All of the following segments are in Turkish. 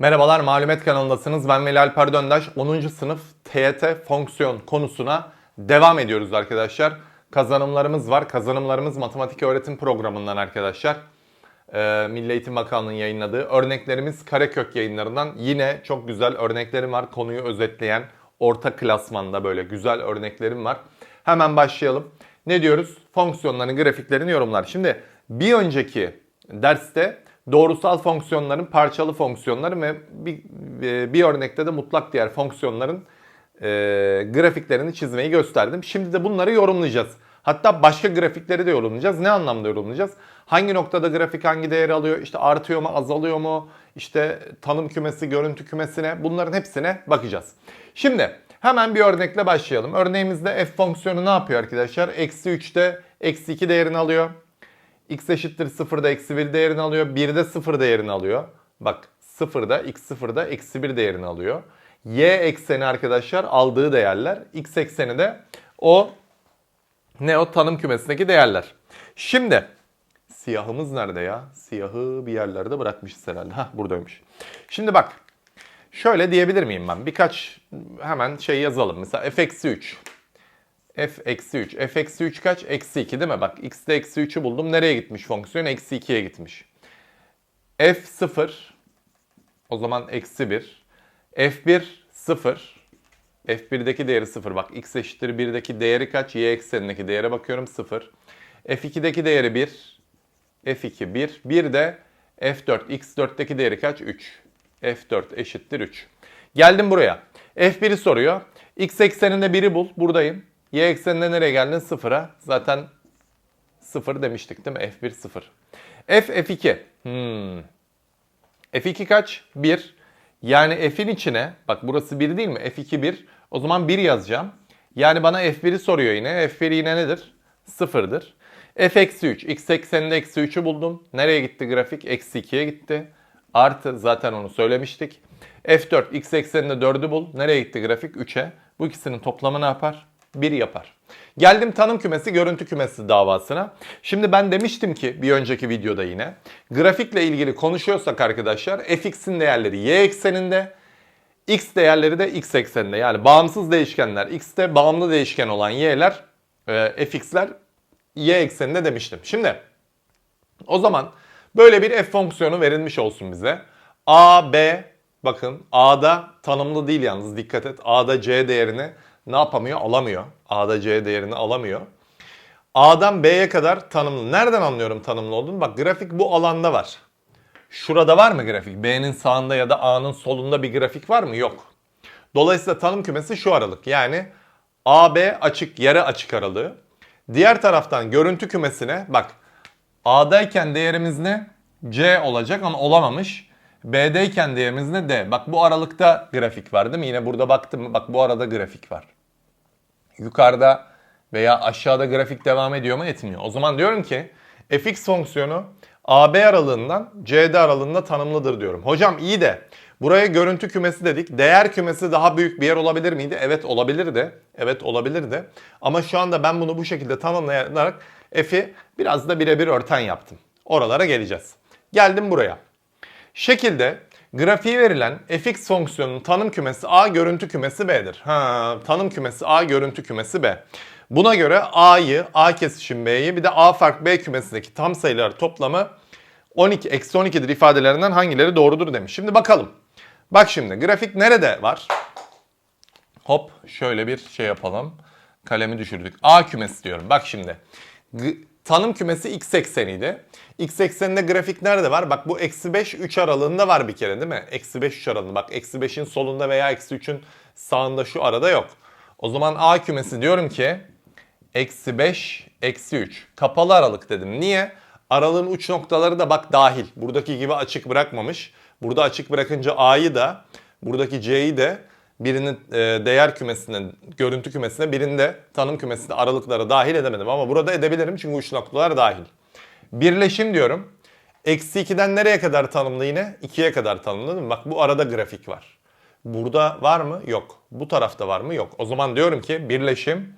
Merhabalar Malumet kanalındasınız. Ben Veli Alper Döndaş. 10. sınıf TYT fonksiyon konusuna devam ediyoruz arkadaşlar. Kazanımlarımız var. Kazanımlarımız matematik öğretim programından arkadaşlar. Ee, Milli Eğitim Bakanlığı'nın yayınladığı örneklerimiz Karekök yayınlarından. Yine çok güzel örneklerim var. Konuyu özetleyen orta klasmanda böyle güzel örneklerim var. Hemen başlayalım. Ne diyoruz? Fonksiyonların grafiklerini yorumlar. Şimdi bir önceki derste doğrusal fonksiyonların parçalı fonksiyonları ve bir, bir örnekte de mutlak değer fonksiyonların e, grafiklerini çizmeyi gösterdim. Şimdi de bunları yorumlayacağız. Hatta başka grafikleri de yorumlayacağız. Ne anlamda yorumlayacağız? Hangi noktada grafik hangi değeri alıyor? İşte artıyor mu, azalıyor mu? İşte tanım kümesi, görüntü kümesine bunların hepsine bakacağız. Şimdi hemen bir örnekle başlayalım. Örneğimizde f fonksiyonu ne yapıyor arkadaşlar? Eksi 3'te eksi 2 değerini alıyor. X eşittir 0'da eksi 1 değerini alıyor. 1'de 0 değerini alıyor. Bak 0'da x 0'da eksi 1 değerini alıyor. Y ekseni arkadaşlar aldığı değerler. X ekseni de o ne o tanım kümesindeki değerler. Şimdi siyahımız nerede ya? Siyahı bir yerlerde bırakmışız herhalde. Hah buradaymış. Şimdi bak şöyle diyebilir miyim ben? Birkaç hemen şey yazalım. Mesela f eksi 3. f eksi 3. f eksi 3 kaç? Eksi 2 değil mi? Bak x'de eksi 3'ü buldum. Nereye gitmiş fonksiyon? Eksi 2'ye gitmiş. f 0 o zaman eksi 1. f1 0. F1'deki değeri 0. Bak x eşittir 1'deki değeri kaç? Y eksenindeki değere bakıyorum 0. F2'deki değeri 1. F2 1. 1 de F4. X4'teki değeri kaç? 3. F4 eşittir 3. Geldim buraya. F1'i soruyor. X ekseninde 1'i bul. Buradayım. Y ekseninde nereye geldin? 0'a. Zaten 0 demiştik değil mi? F1 0. F F2. Hmm. F2 kaç? 1. Yani f'in içine, bak burası 1 değil mi? f2 1. O zaman 1 yazacağım. Yani bana f1'i soruyor yine. f1 yine nedir? 0'dır. f eksi 3. x ekseninde eksi 3'ü buldum. Nereye gitti grafik? Eksi 2'ye gitti. Artı zaten onu söylemiştik. f4 x ekseninde 4'ü bul. Nereye gitti grafik? 3'e. Bu ikisinin toplamı ne yapar? 1 yapar. Geldim tanım kümesi, görüntü kümesi davasına. Şimdi ben demiştim ki bir önceki videoda yine grafikle ilgili konuşuyorsak arkadaşlar fx'in değerleri y ekseninde, x değerleri de x ekseninde. Yani bağımsız değişkenler x'te bağımlı değişken olan y'ler, e, fx'ler y ekseninde demiştim. Şimdi o zaman böyle bir f fonksiyonu verilmiş olsun bize. a, b bakın a'da tanımlı değil yalnız dikkat et. a'da c değerini ne yapamıyor? Alamıyor. A'da C değerini alamıyor. A'dan B'ye kadar tanımlı. Nereden anlıyorum tanımlı olduğunu? Bak grafik bu alanda var. Şurada var mı grafik? B'nin sağında ya da A'nın solunda bir grafik var mı? Yok. Dolayısıyla tanım kümesi şu aralık. Yani AB açık, yere açık aralığı. Diğer taraftan görüntü kümesine bak A'dayken değerimiz ne? C olacak ama olamamış. B'deyken değerimiz ne? D. Bak bu aralıkta grafik var değil mi? Yine burada baktım. Bak bu arada grafik var. Yukarıda veya aşağıda grafik devam ediyor mu? Etmiyor. O zaman diyorum ki fx fonksiyonu AB aralığından CD aralığında tanımlıdır diyorum. Hocam iyi de buraya görüntü kümesi dedik. Değer kümesi daha büyük bir yer olabilir miydi? Evet olabilirdi. Evet olabilirdi. Ama şu anda ben bunu bu şekilde tanımlayarak f'i biraz da birebir örten yaptım. Oralara geleceğiz. Geldim buraya. Şekilde grafiği verilen fx fonksiyonunun tanım kümesi A görüntü kümesi B'dir. Ha, tanım kümesi A görüntü kümesi B. Buna göre A'yı, A kesişim B'yi bir de A fark B kümesindeki tam sayılar toplamı 12, eksi 12'dir ifadelerinden hangileri doğrudur demiş. Şimdi bakalım. Bak şimdi grafik nerede var? Hop şöyle bir şey yapalım. Kalemi düşürdük. A kümesi diyorum. Bak şimdi. Tanım kümesi x ekseniydi. X ekseninde grafik nerede var? Bak bu eksi 5 3 aralığında var bir kere değil mi? Eksi 5 3 aralığında. Bak eksi 5'in solunda veya eksi 3'ün sağında şu arada yok. O zaman A kümesi diyorum ki eksi 5 eksi 3. Kapalı aralık dedim. Niye? Aralığın uç noktaları da bak dahil. Buradaki gibi açık bırakmamış. Burada açık bırakınca A'yı da buradaki C'yi de birinin e, değer kümesine, görüntü kümesine, birinde tanım kümesine aralıklara dahil edemedim. Ama burada edebilirim çünkü uç noktalar dahil. Birleşim diyorum. Eksi 2'den nereye kadar tanımlı yine? 2'ye kadar tanımlı değil mi? Bak bu arada grafik var. Burada var mı? Yok. Bu tarafta var mı? Yok. O zaman diyorum ki birleşim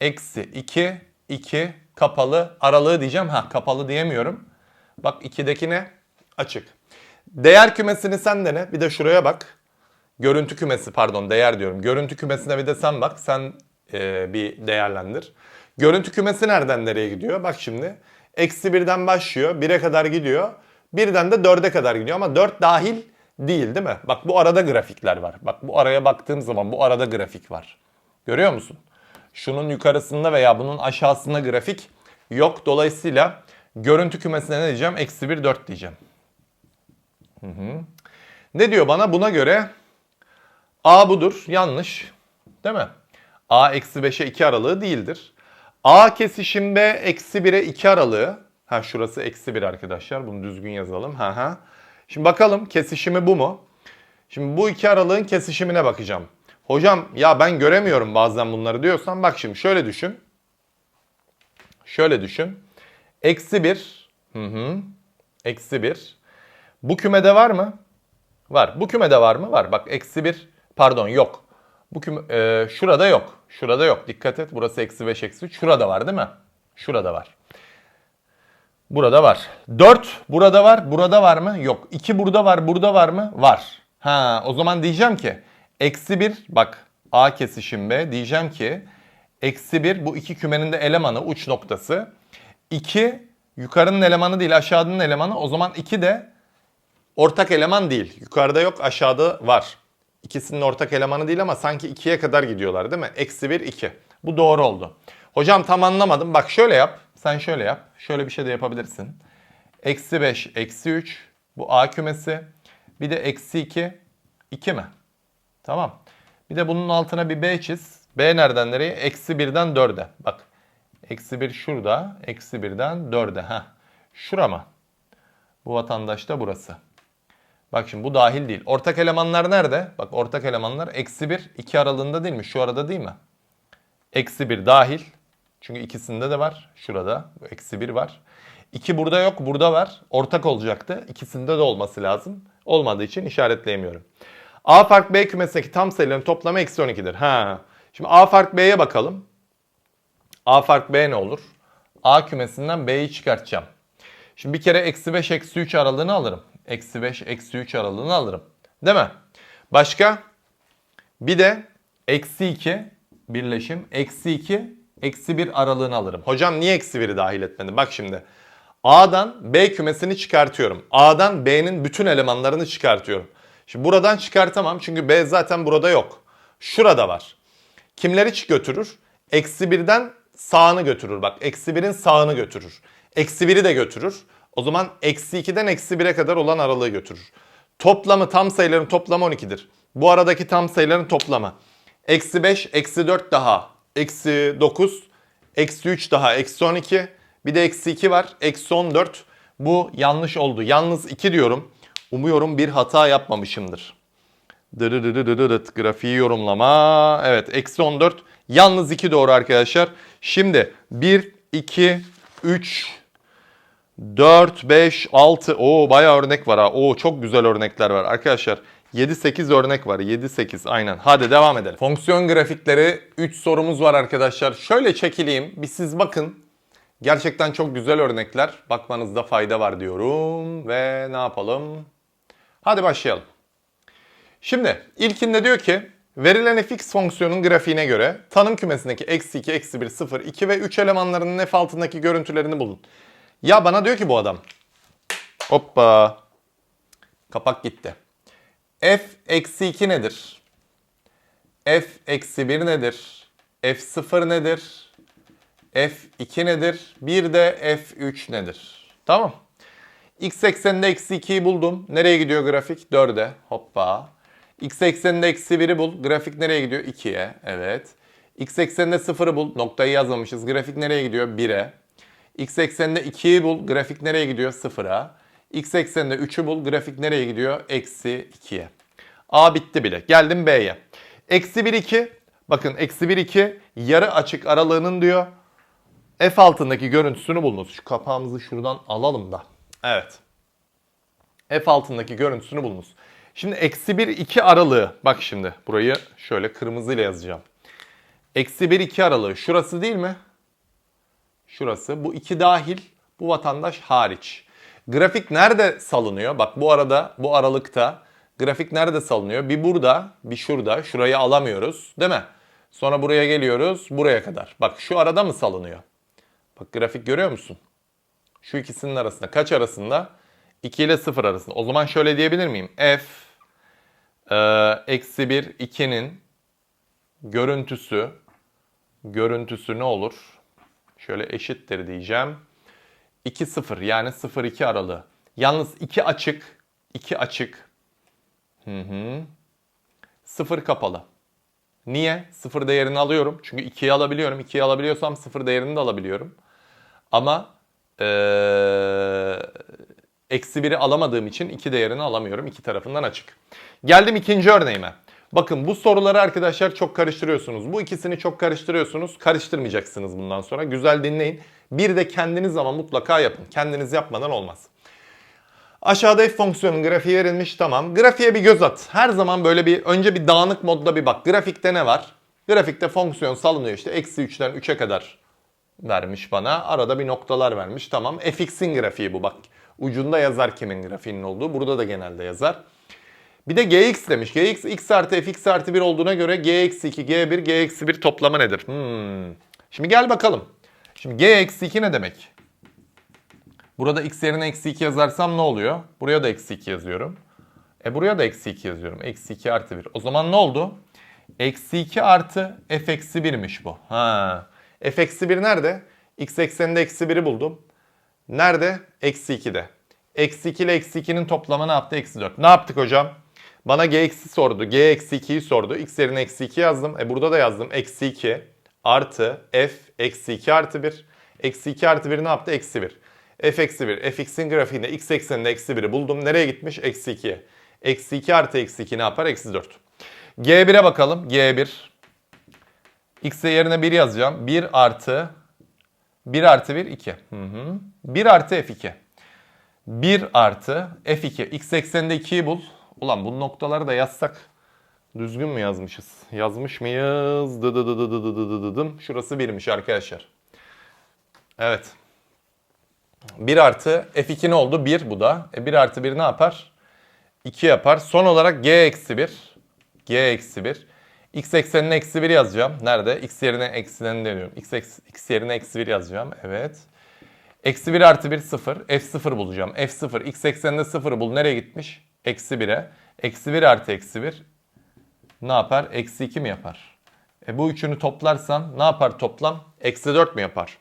eksi 2, 2 kapalı aralığı diyeceğim. Ha kapalı diyemiyorum. Bak 2'deki ne? Açık. Değer kümesini sen dene. Bir de şuraya bak. Görüntü kümesi pardon değer diyorum. Görüntü kümesine bir de sen bak. Sen e, bir değerlendir. Görüntü kümesi nereden nereye gidiyor? Bak şimdi. Eksi birden başlıyor. 1'e kadar gidiyor. Birden de 4'e kadar gidiyor ama 4 dahil değil değil mi? Bak bu arada grafikler var. Bak bu araya baktığım zaman bu arada grafik var. Görüyor musun? Şunun yukarısında veya bunun aşağısında grafik yok. Dolayısıyla görüntü kümesine ne diyeceğim? Eksi 1, 4 diyeceğim. Hı hı. Ne diyor bana? Buna göre A budur. Yanlış. Değil mi? A eksi 5'e 2 aralığı değildir. A kesişim B eksi 1'e 2 aralığı. Ha şurası eksi 1 arkadaşlar. Bunu düzgün yazalım. Ha ha. Şimdi bakalım kesişimi bu mu? Şimdi bu iki aralığın kesişimine bakacağım. Hocam ya ben göremiyorum bazen bunları diyorsan bak şimdi şöyle düşün. Şöyle düşün. Eksi 1. Hı hı. Eksi 1. Bu kümede var mı? Var. Bu kümede var mı? Var. Bak eksi 1. Pardon yok. Bu küme, e, şurada yok. Şurada yok. Dikkat et. Burası eksi 5 eksi 3. Şurada var değil mi? Şurada var. Burada var. 4 burada var. Burada var mı? Yok. 2 burada var. Burada var mı? Var. Ha o zaman diyeceğim ki eksi 1 bak A kesişim B diyeceğim ki eksi 1 bu iki kümenin de elemanı uç noktası. 2 yukarının elemanı değil aşağının elemanı. O zaman 2 de ortak eleman değil. Yukarıda yok aşağıda var. İkisinin ortak elemanı değil ama sanki 2'ye kadar gidiyorlar değil mi? Eksi 1 2. Bu doğru oldu. Hocam tam anlamadım. Bak şöyle yap. Sen şöyle yap. Şöyle bir şey de yapabilirsin. Eksi 5, eksi 3. Bu A kümesi. Bir de eksi 2. 2 mi? Tamam. Bir de bunun altına bir B çiz. B nereden nereye? Eksi 1'den 4'e. Bak. Eksi 1 şurada. Eksi 1'den 4'e. Heh. Şura mı? Bu vatandaş da burası. Bak şimdi bu dahil değil. Ortak elemanlar nerede? Bak ortak elemanlar eksi 1, 2 aralığında değil mi? Şu arada değil mi? Eksi 1 dahil. Çünkü ikisinde de var. Şurada. Eksi 1 var. 2 burada yok. Burada var. Ortak olacaktı. İkisinde de olması lazım. Olmadığı için işaretleyemiyorum. A fark B kümesindeki tam sayıların toplamı eksi 12'dir. Ha. Şimdi A fark B'ye bakalım. A fark B ne olur? A kümesinden B'yi çıkartacağım. Şimdi bir kere eksi 5 eksi 3 aralığını alırım. Eksi 5 eksi 3 aralığını alırım. Değil mi? Başka? Bir de eksi 2 birleşim. Eksi 2 eksi 1 aralığını alırım. Hocam niye eksi 1'i dahil etmedin? Bak şimdi. A'dan B kümesini çıkartıyorum. A'dan B'nin bütün elemanlarını çıkartıyorum. Şimdi buradan çıkartamam çünkü B zaten burada yok. Şurada var. Kimleri çık götürür? Eksi 1'den sağını götürür. Bak eksi 1'in sağını götürür. Eksi 1'i de götürür. O zaman eksi 2'den eksi 1'e kadar olan aralığı götürür. Toplamı tam sayıların toplamı 12'dir. Bu aradaki tam sayıların toplamı. Eksi 5, eksi 4 daha. Eksi 9, eksi 3 daha. Eksi 12. Bir de eksi 2 var. Eksi 14. Bu yanlış oldu. Yalnız 2 diyorum. Umuyorum bir hata yapmamışımdır. Dırırırırırırt grafiği yorumlama. Evet eksi 14. Yalnız 2 doğru arkadaşlar. Şimdi 1, 2, 3, 4, 5, 6. Oo bayağı örnek var ha. Oo çok güzel örnekler var arkadaşlar. 7-8 örnek var. 7-8 aynen. Hadi devam edelim. Fonksiyon grafikleri 3 sorumuz var arkadaşlar. Şöyle çekileyim. Bir siz bakın. Gerçekten çok güzel örnekler. Bakmanızda fayda var diyorum. Ve ne yapalım? Hadi başlayalım. Şimdi ilkinde diyor ki verilen fx fonksiyonun grafiğine göre tanım kümesindeki eksi 2, eksi 1, 0, 2 ve 3 elemanlarının f altındaki görüntülerini bulun. Ya bana diyor ki bu adam. Hoppa. Kapak gitti. f eksi 2 nedir? f eksi 1 nedir? f0 nedir? f2 nedir? Bir de f3 nedir? Tamam. X ekseninde eksi 2'yi buldum. Nereye gidiyor grafik? 4'e. Hoppa. X ekseninde eksi 1'i bul. Grafik nereye gidiyor? 2'ye. Evet. X ekseninde 0'ı bul. Noktayı yazmamışız. Grafik nereye gidiyor? 1'e. X ekseninde 2'yi bul. Grafik nereye gidiyor? 0'a. X ekseninde 3'ü bul. Grafik nereye gidiyor? Eksi 2'ye. A bitti bile. Geldim B'ye. Eksi 1, 2. Bakın eksi 1, 2 yarı açık aralığının diyor. F altındaki görüntüsünü bulunuz. Şu kapağımızı şuradan alalım da. Evet. F altındaki görüntüsünü bulunuz. Şimdi eksi 1, 2 aralığı. Bak şimdi burayı şöyle kırmızıyla yazacağım. Eksi 1, 2 aralığı. Şurası değil mi? Şurası. Bu iki dahil. Bu vatandaş hariç. Grafik nerede salınıyor? Bak bu arada, bu aralıkta grafik nerede salınıyor? Bir burada, bir şurada. Şurayı alamıyoruz değil mi? Sonra buraya geliyoruz, buraya kadar. Bak şu arada mı salınıyor? Bak grafik görüyor musun? Şu ikisinin arasında. Kaç arasında? 2 ile 0 arasında. O zaman şöyle diyebilir miyim? F e, eksi 1 2'nin görüntüsü görüntüsü ne olur? Şöyle eşittir diyeceğim. 2 0 yani 0 2 aralığı. Yalnız 2 açık, 2 açık. Hı hı. 0 kapalı. Niye? 0 değerini alıyorum. Çünkü 2'yi alabiliyorum. 2'yi alabiliyorsam 0 değerini de alabiliyorum. Ama ee, eksi 1'i alamadığım için 2 değerini alamıyorum. İki tarafından açık. Geldim ikinci örneğime. Bakın bu soruları arkadaşlar çok karıştırıyorsunuz. Bu ikisini çok karıştırıyorsunuz. Karıştırmayacaksınız bundan sonra. Güzel dinleyin. Bir de kendiniz ama mutlaka yapın. Kendiniz yapmadan olmaz. Aşağıda f fonksiyonun grafiği verilmiş tamam. Grafiğe bir göz at. Her zaman böyle bir önce bir dağınık modda bir bak. Grafikte ne var? Grafikte fonksiyon salınıyor işte. Eksi 3'ten 3'e kadar vermiş bana. Arada bir noktalar vermiş. Tamam. fx'in grafiği bu bak. Ucunda yazar kimin grafiğinin olduğu. Burada da genelde yazar. Bir de gx demiş. gx x artı fx artı 1 olduğuna göre g eksi 2, g1, g eksi 1 toplamı nedir? Hmm. Şimdi gel bakalım. Şimdi g eksi 2 ne demek? Burada x yerine eksi 2 yazarsam ne oluyor? Buraya da eksi 2 yazıyorum. E buraya da eksi 2 yazıyorum. Eksi 2 artı 1. O zaman ne oldu? Eksi 2 artı f eksi 1'miş bu. Ha. f eksi 1 nerede? x ekseninde eksi 1'i buldum. Nerede? Eksi 2'de. Eksi 2 ile eksi 2'nin toplamı ne yaptı? Eksi 4. Ne yaptık hocam? Bana g eksi sordu. g eksi 2'yi sordu. x yerine eksi 2 yazdım. E burada da yazdım. Eksi 2 artı f eksi 2 artı 1. Eksi 2 artı 1 ne yaptı? Eksi 1. f eksi 1. fx'in grafiğinde x ekseninde eksi 1'i buldum. Nereye gitmiş? Eksi 2'ye. Eksi 2 artı eksi 2 ne yapar? Eksi 4. g1'e bakalım. g1. x yerine 1 yazacağım. 1 artı 1 artı 1 2. Hı hı. 1 artı f2. 1 artı f2. x ekseninde 2'yi bul. Ulan bu noktaları da yazsak düzgün mü yazmışız? Yazmış mıyız? Dı dı dı dı dı dı dı dı dı. Şurası 1'miş arkadaşlar. Evet. 1 artı f2 ne oldu? 1 bu da. E 1 artı 1 ne yapar? 2 yapar. Son olarak g eksi 1. g eksi 1. x eksenine eksi 1 yazacağım. Nerede? x yerine eksiden deniyorum. X, eksi, x yerine eksi 1 yazacağım. Evet. Eksi 1 artı 1 0. F0 bulacağım. F0. X ekseninde 0 bul. Nereye gitmiş? Eksi 1'e. Eksi 1 artı eksi 1 ne yapar? Eksi 2 mi yapar? E bu üçünü toplarsan ne yapar toplam? Eksi 4 mü yapar?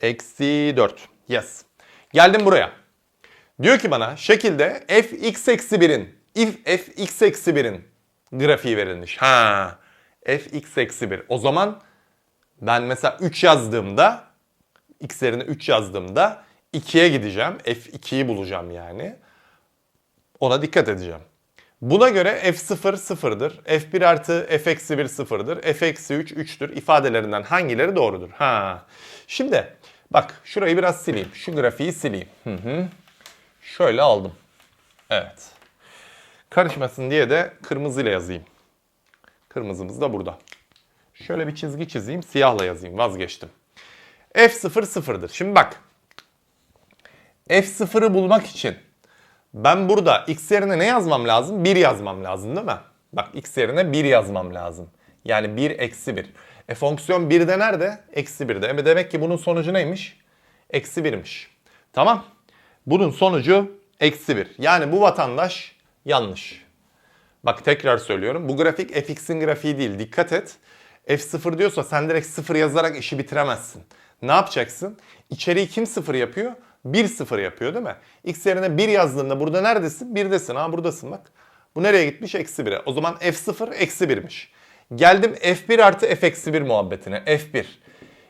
Eksi 4. Yes. Geldim buraya. Diyor ki bana şekilde f x eksi 1'in if f x eksi 1'in grafiği verilmiş. Ha. f x eksi 1. O zaman ben mesela 3 yazdığımda x yerine 3 yazdığımda 2'ye gideceğim. f2'yi bulacağım yani. Ona dikkat edeceğim. Buna göre f0 sıfırdır. f1 artı f eksi 1 sıfırdır. f eksi 3 3'tür. İfadelerinden hangileri doğrudur? Ha. Şimdi bak şurayı biraz sileyim. Şu grafiği sileyim. Hı hı. Şöyle aldım. Evet. Karışmasın diye de kırmızıyla yazayım. Kırmızımız da burada. Şöyle bir çizgi çizeyim. Siyahla yazayım. Vazgeçtim. f0 sıfırdır. Şimdi bak. f0'ı bulmak için ben burada x yerine ne yazmam lazım? 1 yazmam lazım değil mi? Bak x yerine 1 yazmam lazım. Yani 1 eksi 1. E fonksiyon 1'de nerede? Eksi 1'de. E demek ki bunun sonucu neymiş? Eksi 1'miş. Tamam. Bunun sonucu eksi 1. Yani bu vatandaş yanlış. Bak tekrar söylüyorum. Bu grafik fx'in grafiği değil. Dikkat et. f0 diyorsa sen direkt 0 yazarak işi bitiremezsin. Ne yapacaksın? İçeriği kim 0 yapıyor? 1 0 yapıyor değil mi? X yerine 1 yazdığında burada neredesin? 1'desin. Ha buradasın bak. Bu nereye gitmiş? Eksi 1'e. O zaman F0 eksi 1'miş. Geldim F1 artı F eksi 1 muhabbetine. F1.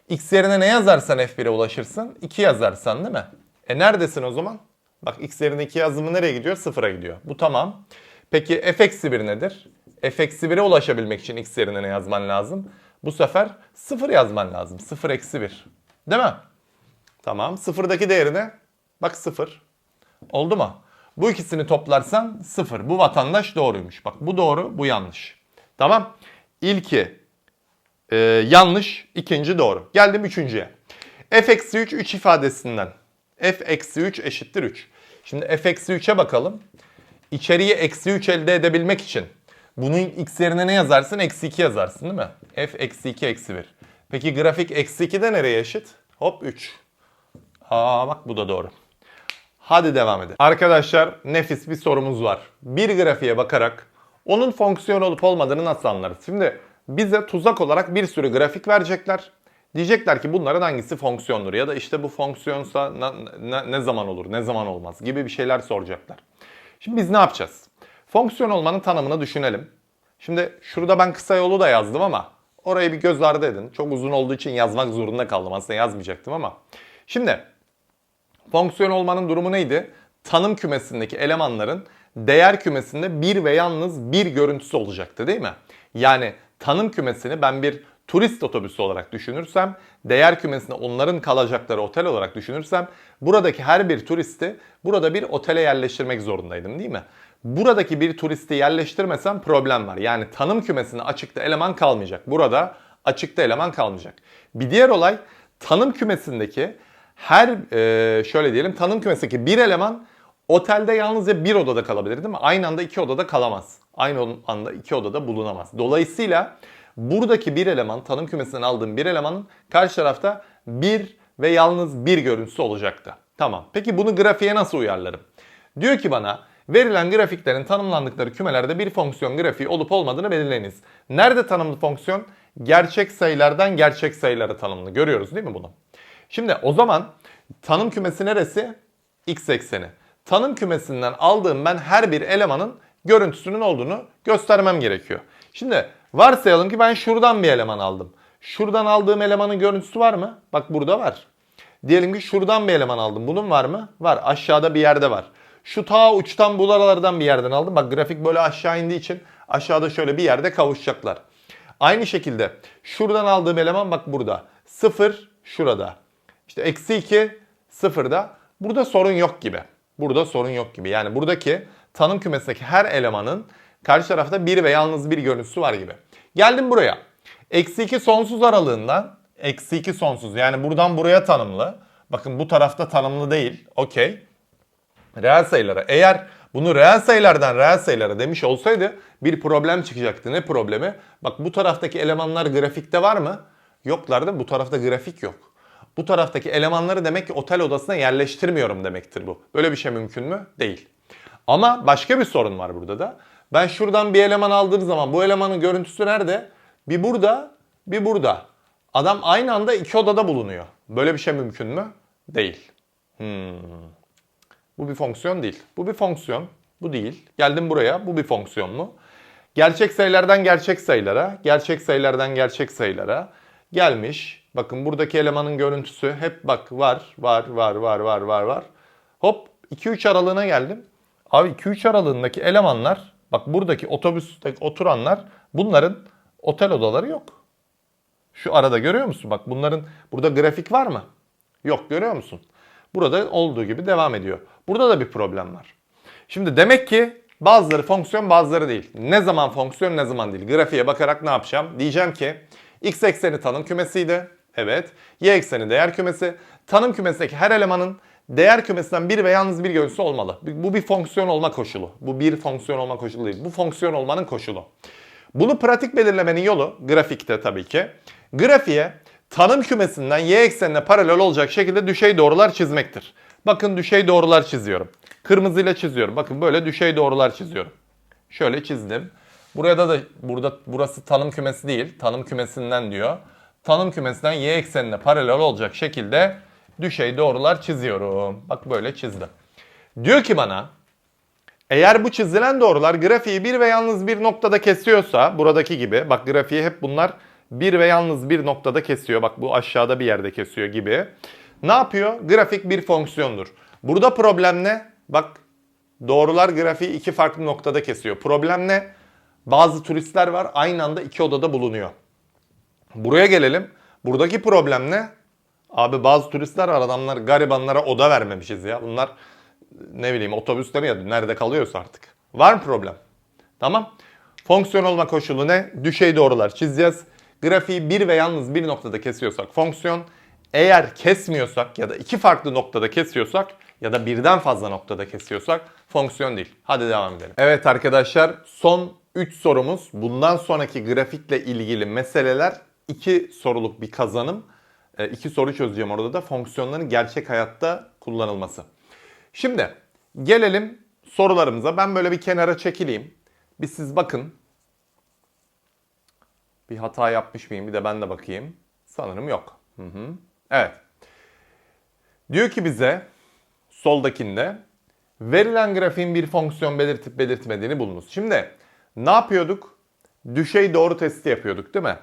X yerine ne yazarsan F1'e ulaşırsın? 2 yazarsan değil mi? E neredesin o zaman? Bak X yerine 2 yazdığımı nereye gidiyor? 0'a gidiyor. Bu tamam. Peki F eksi 1 nedir? F eksi 1'e ulaşabilmek için X yerine ne yazman lazım? Bu sefer 0 yazman lazım. 0 eksi 1. Değil mi? Tamam. Sıfırdaki değerine bak sıfır. Oldu mu? Bu ikisini toplarsan sıfır. Bu vatandaş doğruymuş. Bak bu doğru, bu yanlış. Tamam. İlki e, yanlış, ikinci doğru. Geldim üçüncüye. f eksi 3, 3 ifadesinden f eksi 3 eşittir 3. Şimdi f eksi 3'e bakalım. İçeriği eksi 3 elde edebilmek için bunun x yerine ne yazarsın? Eksi 2 yazarsın değil mi? f eksi 2 eksi 1. Peki grafik eksi 2 de nereye eşit? Hop 3. Aa bak bu da doğru. Hadi devam edelim. Arkadaşlar nefis bir sorumuz var. Bir grafiğe bakarak onun fonksiyon olup olmadığını nasıl anlarız? Şimdi bize tuzak olarak bir sürü grafik verecekler. Diyecekler ki bunların hangisi fonksiyondur ya da işte bu fonksiyonsa ne, ne- ne zaman olur, ne zaman olmaz gibi bir şeyler soracaklar. Şimdi biz ne yapacağız? Fonksiyon olmanın tanımını düşünelim. Şimdi şurada ben kısa yolu da yazdım ama orayı bir göz ardı edin. Çok uzun olduğu için yazmak zorunda kaldım. Aslında yazmayacaktım ama. Şimdi Fonksiyon olmanın durumu neydi? Tanım kümesindeki elemanların değer kümesinde bir ve yalnız bir görüntüsü olacaktı değil mi? Yani tanım kümesini ben bir turist otobüsü olarak düşünürsem, değer kümesini onların kalacakları otel olarak düşünürsem, buradaki her bir turisti burada bir otele yerleştirmek zorundaydım değil mi? Buradaki bir turisti yerleştirmesem problem var. Yani tanım kümesinde açıkta eleman kalmayacak. Burada açıkta eleman kalmayacak. Bir diğer olay tanım kümesindeki her e, şöyle diyelim tanım kümesindeki bir eleman otelde yalnızca bir odada kalabilir değil mi? Aynı anda iki odada kalamaz. Aynı anda iki odada bulunamaz. Dolayısıyla buradaki bir eleman tanım kümesinden aldığım bir elemanın karşı tarafta bir ve yalnız bir görüntüsü olacaktı. Tamam. Peki bunu grafiğe nasıl uyarlarım? Diyor ki bana verilen grafiklerin tanımlandıkları kümelerde bir fonksiyon grafiği olup olmadığını belirleyiniz. Nerede tanımlı fonksiyon? Gerçek sayılardan gerçek sayılara tanımlı. Görüyoruz değil mi bunu? Şimdi o zaman tanım kümesi neresi? X ekseni. Tanım kümesinden aldığım ben her bir elemanın görüntüsünün olduğunu göstermem gerekiyor. Şimdi varsayalım ki ben şuradan bir eleman aldım. Şuradan aldığım elemanın görüntüsü var mı? Bak burada var. Diyelim ki şuradan bir eleman aldım. Bunun var mı? Var. Aşağıda bir yerde var. Şu ta uçtan buralardan bir yerden aldım. Bak grafik böyle aşağı indiği için aşağıda şöyle bir yerde kavuşacaklar. Aynı şekilde şuradan aldığım eleman bak burada. 0 şurada. İşte eksi 2 sıfırda. Burada sorun yok gibi. Burada sorun yok gibi. Yani buradaki tanım kümesindeki her elemanın karşı tarafta bir ve yalnız bir görüntüsü var gibi. Geldim buraya. Eksi 2 sonsuz aralığından eksi 2 sonsuz yani buradan buraya tanımlı. Bakın bu tarafta tanımlı değil. Okey. Reel sayılara. Eğer bunu reel sayılardan reel sayılara demiş olsaydı bir problem çıkacaktı. Ne problemi? Bak bu taraftaki elemanlar grafikte var mı? Yoklardı. Bu tarafta grafik yok. Bu taraftaki elemanları demek ki otel odasına yerleştirmiyorum demektir bu. Böyle bir şey mümkün mü? Değil. Ama başka bir sorun var burada da. Ben şuradan bir eleman aldığım zaman bu elemanın görüntüsü nerede? Bir burada, bir burada. Adam aynı anda iki odada bulunuyor. Böyle bir şey mümkün mü? Değil. Hmm. Bu bir fonksiyon değil. Bu bir fonksiyon. Bu değil. Geldim buraya. Bu bir fonksiyon mu? Gerçek sayılardan gerçek sayılara, gerçek sayılardan gerçek sayılara gelmiş. Bakın buradaki elemanın görüntüsü hep bak var, var, var, var, var, var, var. Hop 2-3 aralığına geldim. Abi 2-3 aralığındaki elemanlar, bak buradaki otobüste oturanlar bunların otel odaları yok. Şu arada görüyor musun? Bak bunların burada grafik var mı? Yok görüyor musun? Burada olduğu gibi devam ediyor. Burada da bir problem var. Şimdi demek ki bazıları fonksiyon bazıları değil. Ne zaman fonksiyon ne zaman değil. Grafiğe bakarak ne yapacağım? Diyeceğim ki x ekseni tanım kümesiydi. Evet. Y ekseni değer kümesi. Tanım kümesindeki her elemanın değer kümesinden bir ve yalnız bir görüntüsü olmalı. Bu bir fonksiyon olma koşulu. Bu bir fonksiyon olma koşulu değil. Bu fonksiyon olmanın koşulu. Bunu pratik belirlemenin yolu grafikte tabii ki. Grafiğe tanım kümesinden y eksenine paralel olacak şekilde düşey doğrular çizmektir. Bakın düşey doğrular çiziyorum. Kırmızıyla çiziyorum. Bakın böyle düşey doğrular çiziyorum. Şöyle çizdim. Buraya da burada burası tanım kümesi değil. Tanım kümesinden diyor. Tanım kümesinden y eksenine paralel olacak şekilde düşey doğrular çiziyorum. Bak böyle çizdim. Diyor ki bana eğer bu çizilen doğrular grafiği bir ve yalnız bir noktada kesiyorsa buradaki gibi bak grafiği hep bunlar bir ve yalnız bir noktada kesiyor. Bak bu aşağıda bir yerde kesiyor gibi. Ne yapıyor? Grafik bir fonksiyondur. Burada problem ne? Bak doğrular grafiği iki farklı noktada kesiyor. Problem ne? Bazı turistler var aynı anda iki odada bulunuyor. Buraya gelelim. Buradaki problem ne? Abi bazı turistler var adamlar garibanlara oda vermemişiz ya. Bunlar ne bileyim otobüste mi ya nerede kalıyorsa artık. Var mı problem? Tamam. Fonksiyon olma koşulu ne? Düşey doğrular çizeceğiz. Grafiği bir ve yalnız bir noktada kesiyorsak fonksiyon. Eğer kesmiyorsak ya da iki farklı noktada kesiyorsak ya da birden fazla noktada kesiyorsak fonksiyon değil. Hadi devam edelim. Evet arkadaşlar son 3 sorumuz. Bundan sonraki grafikle ilgili meseleler 2 soruluk bir kazanım. 2 soru çözeceğim orada da fonksiyonların gerçek hayatta kullanılması. Şimdi gelelim sorularımıza. Ben böyle bir kenara çekileyim. Bir siz bakın. Bir hata yapmış mıyım? Bir de ben de bakayım. Sanırım yok. Hı hı. Evet. Diyor ki bize soldakinde verilen grafiğin bir fonksiyon belirtip belirtmediğini bulunuz. Şimdi ne yapıyorduk? Düşey doğru testi yapıyorduk değil mi?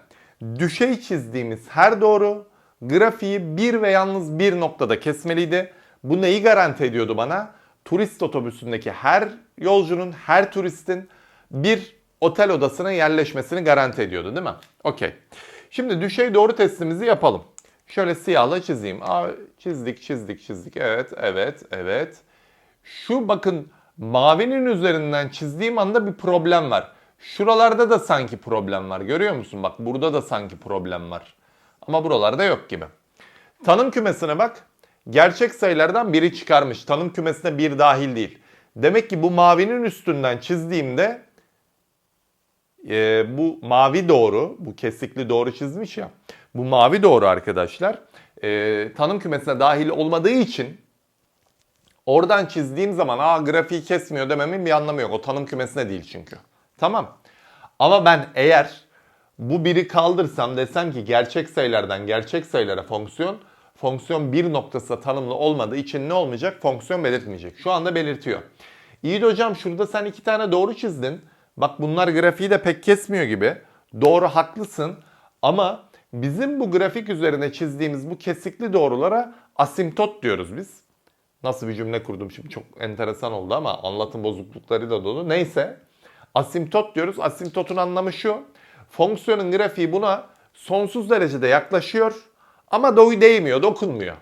Düşey çizdiğimiz her doğru grafiği bir ve yalnız bir noktada kesmeliydi. Bu neyi garanti ediyordu bana? Turist otobüsündeki her yolcunun, her turistin bir otel odasına yerleşmesini garanti ediyordu değil mi? Okey. Şimdi düşey doğru testimizi yapalım. Şöyle siyahla çizeyim. Aa, çizdik, çizdik, çizdik. Evet, evet, evet. Şu bakın mavinin üzerinden çizdiğim anda bir problem var. Şuralarda da sanki problem var. Görüyor musun? Bak burada da sanki problem var. Ama buralarda yok gibi. Tanım kümesine bak. Gerçek sayılardan biri çıkarmış. Tanım kümesine bir dahil değil. Demek ki bu mavinin üstünden çizdiğimde e, bu mavi doğru, bu kesikli doğru çizmiş ya. Bu mavi doğru arkadaşlar e, tanım kümesine dahil olmadığı için oradan çizdiğim zaman aa grafiği kesmiyor dememin bir anlamı yok. O tanım kümesine değil çünkü. Tamam. Ama ben eğer bu biri kaldırsam desem ki gerçek sayılardan gerçek sayılara fonksiyon fonksiyon bir noktasında tanımlı olmadığı için ne olmayacak? Fonksiyon belirtmeyecek. Şu anda belirtiyor. İyi de hocam şurada sen iki tane doğru çizdin. Bak bunlar grafiği de pek kesmiyor gibi. Doğru haklısın ama bizim bu grafik üzerine çizdiğimiz bu kesikli doğrulara asimptot diyoruz biz. Nasıl bir cümle kurdum şimdi çok enteresan oldu ama anlatım bozuklukları da dolu. Neyse asimptot diyoruz. Asimptotun anlamı şu. Fonksiyonun grafiği buna sonsuz derecede yaklaşıyor ama doyu değmiyor, dokunmuyor.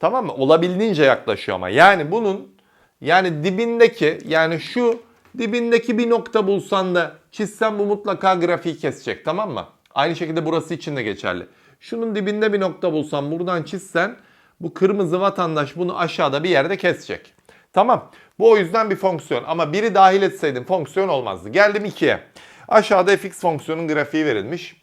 Tamam mı? Olabildiğince yaklaşıyor ama. Yani bunun yani dibindeki yani şu dibindeki bir nokta bulsan da çizsen bu mutlaka grafiği kesecek tamam mı? Aynı şekilde burası için de geçerli. Şunun dibinde bir nokta bulsan buradan çizsen bu kırmızı vatandaş bunu aşağıda bir yerde kesecek. Tamam. Bu o yüzden bir fonksiyon ama biri dahil etseydim fonksiyon olmazdı. Geldim 2'ye. Aşağıda fx fonksiyonun grafiği verilmiş.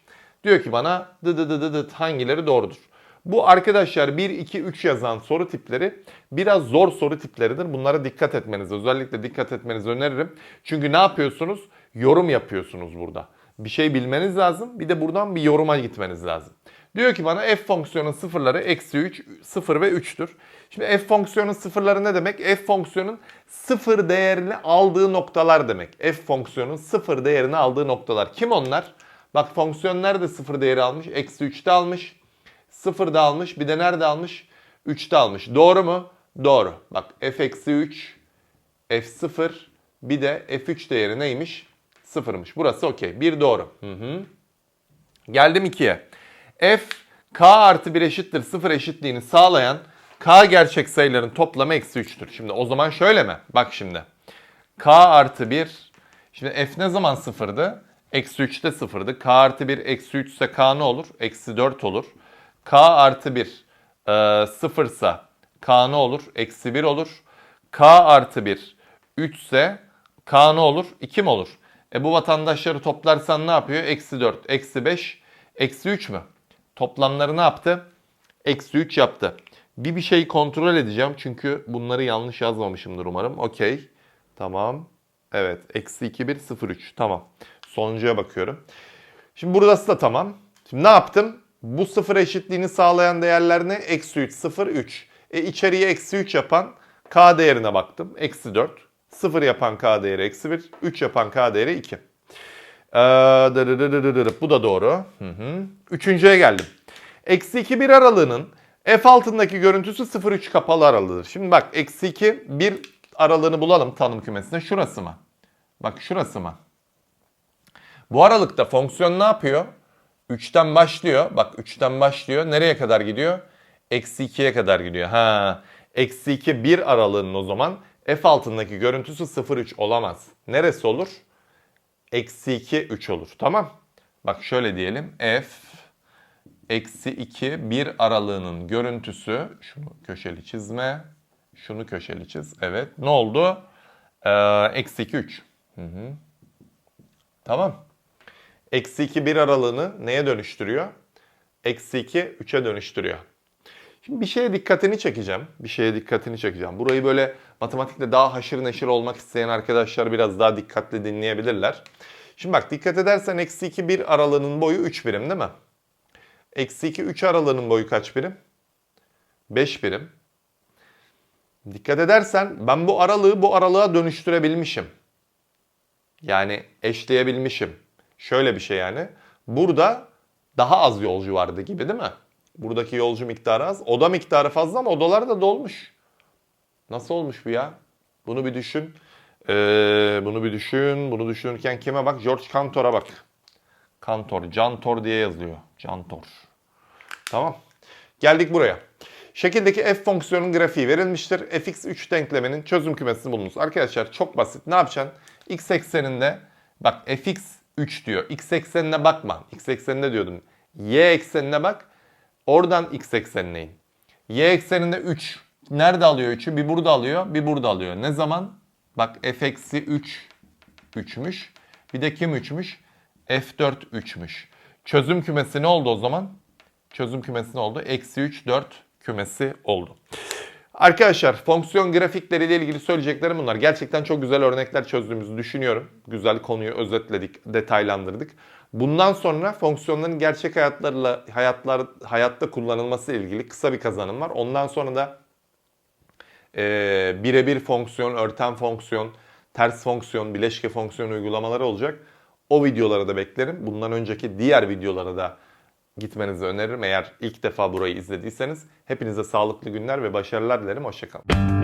Diyor ki bana dı dı dı dı dı hangileri doğrudur? Bu arkadaşlar 1, 2, 3 yazan soru tipleri biraz zor soru tipleridir. Bunlara dikkat etmenizi, özellikle dikkat etmenizi öneririm. Çünkü ne yapıyorsunuz? Yorum yapıyorsunuz burada. Bir şey bilmeniz lazım. Bir de buradan bir yoruma gitmeniz lazım. Diyor ki bana f fonksiyonun sıfırları eksi 3, 0 ve 3'tür. Şimdi f fonksiyonun sıfırları ne demek? f fonksiyonun sıfır değerini aldığı noktalar demek. f fonksiyonun sıfır değerini aldığı noktalar. Kim onlar? Bak fonksiyon nerede sıfır değeri almış? Eksi 3'te almış. 0'da almış. Bir de nerede almış? 3'te almış. Doğru mu? Doğru. Bak f eksi 3, f0 bir de f3 değeri neymiş? 0'mış. Burası okey. Bir doğru. Hı hı. Geldim 2'ye. F k artı 1 eşittir 0 eşitliğini sağlayan k gerçek sayıların toplamı eksi 3'tür. Şimdi o zaman şöyle mi? Bak şimdi. k artı 1 Şimdi f ne zaman sıfırdı? Eksi 3'te sıfırdı. K artı 1 eksi 3 ise K ne olur? Eksi 4 olur. K artı 1 e, sıfırsa K ne olur? Eksi 1 olur. K artı 1 3 ise K ne olur? 2 mi olur? E bu vatandaşları toplarsan ne yapıyor? Eksi 4, eksi 5, eksi 3 mü? Toplamları ne yaptı? Eksi 3 yaptı. Bir bir şey kontrol edeceğim çünkü bunları yanlış yazmamışımdır umarım. Okey. Tamam. Evet. Eksi 2, 1, 0, 3. Tamam. Sonuncuya bakıyorum. Şimdi burası da tamam. Şimdi ne yaptım? Bu sıfır eşitliğini sağlayan değerler ne? Eksi 3, 0, 3. E içeriye eksi 3 yapan k değerine baktım. Eksi 4. 0 yapan k değeri eksi 1. 3 yapan k değeri 2. Ee, bu da doğru. Üçüncüye geldim. Eksi 2, 1 aralığının f altındaki görüntüsü 0, 3 kapalı aralığıdır. Şimdi bak eksi 2, 1 aralığını bulalım tanım kümesinde. Şurası mı? Bak şurası mı? Bu aralıkta fonksiyon ne yapıyor? 3'ten başlıyor. Bak 3'ten başlıyor. Nereye kadar gidiyor? Eksi 2'ye kadar gidiyor. Ha, eksi 2 1 aralığının o zaman f altındaki görüntüsü 0,3 olamaz. Neresi olur? Eksi 2 3 olur. Tamam. Bak şöyle diyelim. f eksi 2, 1 aralığının görüntüsü. Şunu köşeli çizme. Şunu köşeli çiz. Evet. Ne oldu? Ee, eksi 2, 3. Hı hı. Tamam. Eksi 2, 1 aralığını neye dönüştürüyor? Eksi 2, 3'e dönüştürüyor. Şimdi bir şeye dikkatini çekeceğim. Bir şeye dikkatini çekeceğim. Burayı böyle matematikte daha haşır neşir olmak isteyen arkadaşlar biraz daha dikkatli dinleyebilirler. Şimdi bak dikkat edersen eksi 2 1 aralığının boyu 3 birim değil mi? Eksi 2 3 aralığının boyu kaç birim? 5 birim. Dikkat edersen ben bu aralığı bu aralığa dönüştürebilmişim. Yani eşleyebilmişim. Şöyle bir şey yani. Burada daha az yolcu vardı gibi değil mi? Buradaki yolcu miktarı az. Oda miktarı fazla ama odalar da dolmuş. Nasıl olmuş bu ya? Bunu bir düşün. Ee, bunu bir düşün. Bunu düşünürken kime bak? George Cantor'a bak. Cantor, Cantor diye yazılıyor. Cantor. Tamam. Geldik buraya. Şekildeki f fonksiyonun grafiği verilmiştir. fx3 denkleminin çözüm kümesini bulunuz. Arkadaşlar çok basit. Ne yapacaksın? x ekseninde bak fx3 diyor. x eksenine bakma. x ekseninde diyordum. y eksenine bak. Oradan x eksenine in. Y ekseninde 3. Nerede alıyor 3'ü? Bir burada alıyor, bir burada alıyor. Ne zaman? Bak f eksi 3 3'müş. Bir de kim 3'müş? F4 3'müş. Çözüm kümesi ne oldu o zaman? Çözüm kümesi ne oldu? Eksi 3, 4 kümesi oldu. Arkadaşlar fonksiyon grafikleriyle ilgili söyleyeceklerim bunlar. Gerçekten çok güzel örnekler çözdüğümüzü düşünüyorum. Güzel konuyu özetledik, detaylandırdık. Bundan sonra fonksiyonların gerçek hayatlarla hayatlar hayatta kullanılması ile ilgili kısa bir kazanım var. Ondan sonra da e, birebir fonksiyon, örten fonksiyon, ters fonksiyon, bileşke fonksiyon uygulamaları olacak. O videoları da beklerim. Bundan önceki diğer videolara da gitmenizi öneririm. Eğer ilk defa burayı izlediyseniz hepinize sağlıklı günler ve başarılar dilerim. Hoşçakalın.